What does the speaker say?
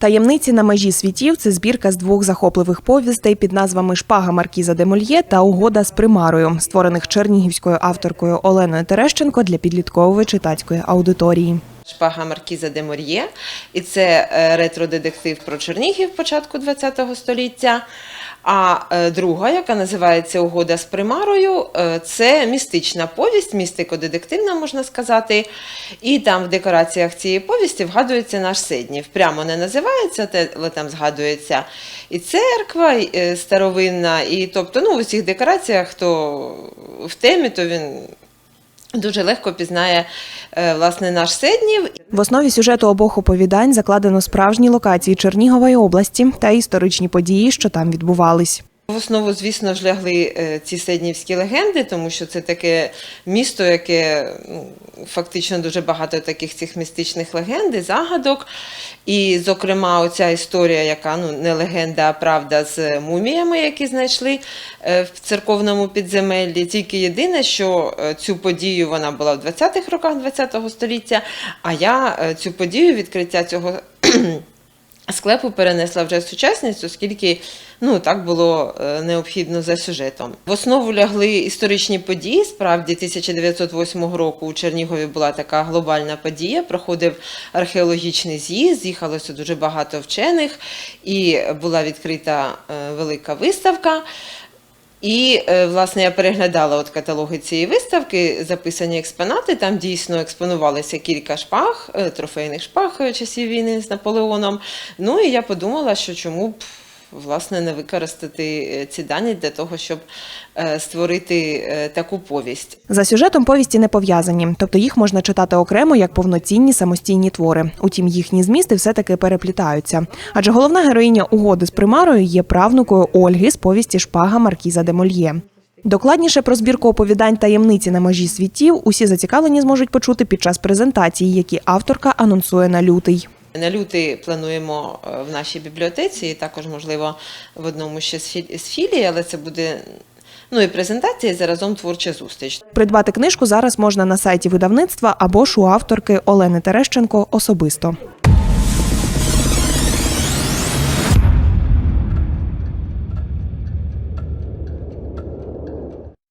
Таємниці на межі світів це збірка з двох захопливих повістей під назвами Шпага Маркіза де Мольє та Угода з примарою, створених чернігівською авторкою Оленою Терещенко для підліткової читацької аудиторії. Шпага Маркіза де Мор'є, і це е, ретро-детектив про Чернігів початку ХХ століття. А е, друга, яка називається Угода з примарою, е, це містична повість, містико-детективна, можна сказати. І там в декораціях цієї повісті вгадується наш Седнів. Прямо не називається, але там згадується і церква і, е, старовинна, і тобто, ну, в усіх декораціях, хто в темі, то він дуже легко пізнає е, власне наш Седнів. В основі сюжету обох оповідань закладено справжні локації Чернігової області та історичні події, що там відбувались. В основу, звісно ж, лягли е, ці седнівські легенди, тому що це таке місто, яке ну, фактично дуже багато таких цих містичних легенд і загадок. І, зокрема, оця історія, яка ну, не легенда, а правда з муміями, які знайшли е, в церковному підземеллі. Тільки єдине, що е, цю подію вона була в 20-х роках ХХ століття, а я цю подію відкриття цього склепу перенесла вже в сучасність, оскільки ну, так було е, необхідно за сюжетом. В основу лягли історичні події. Справді, 1908 року у Чернігові була така глобальна подія. Проходив археологічний з'їзд, з'їхалося дуже багато вчених, і була відкрита е, велика виставка. І, е, власне, я переглядала от каталоги цієї виставки, записані експонати. Там дійсно експонувалися кілька шпаг, е, трофейних шпаг е, часів війни з Наполеоном. Ну і я подумала, що чому б власне не використати е, ці дані для того, щоб е, створити е, таку повість. За сюжетом повісті не пов'язані, тобто їх можна читати окремо як повноцінні самостійні твори. Утім, їхні змісти все-таки переплітаються. Адже головна героїня угоди з примарою є правнукою Ольги з повісті Шпага Маркіза де Мольє. Докладніше про збірку оповідань таємниці на межі світів усі зацікавлені зможуть почути під час презентації, які авторка анонсує на лютий. На лютий плануємо е, в нашій бібліотеці, і також, можливо, в одному ще з фі- з філій, але це буде ну і презентація, і заразом творча зустріч. Придбати книжку зараз можна на сайті видавництва або ж у авторки Олени Терещенко особисто.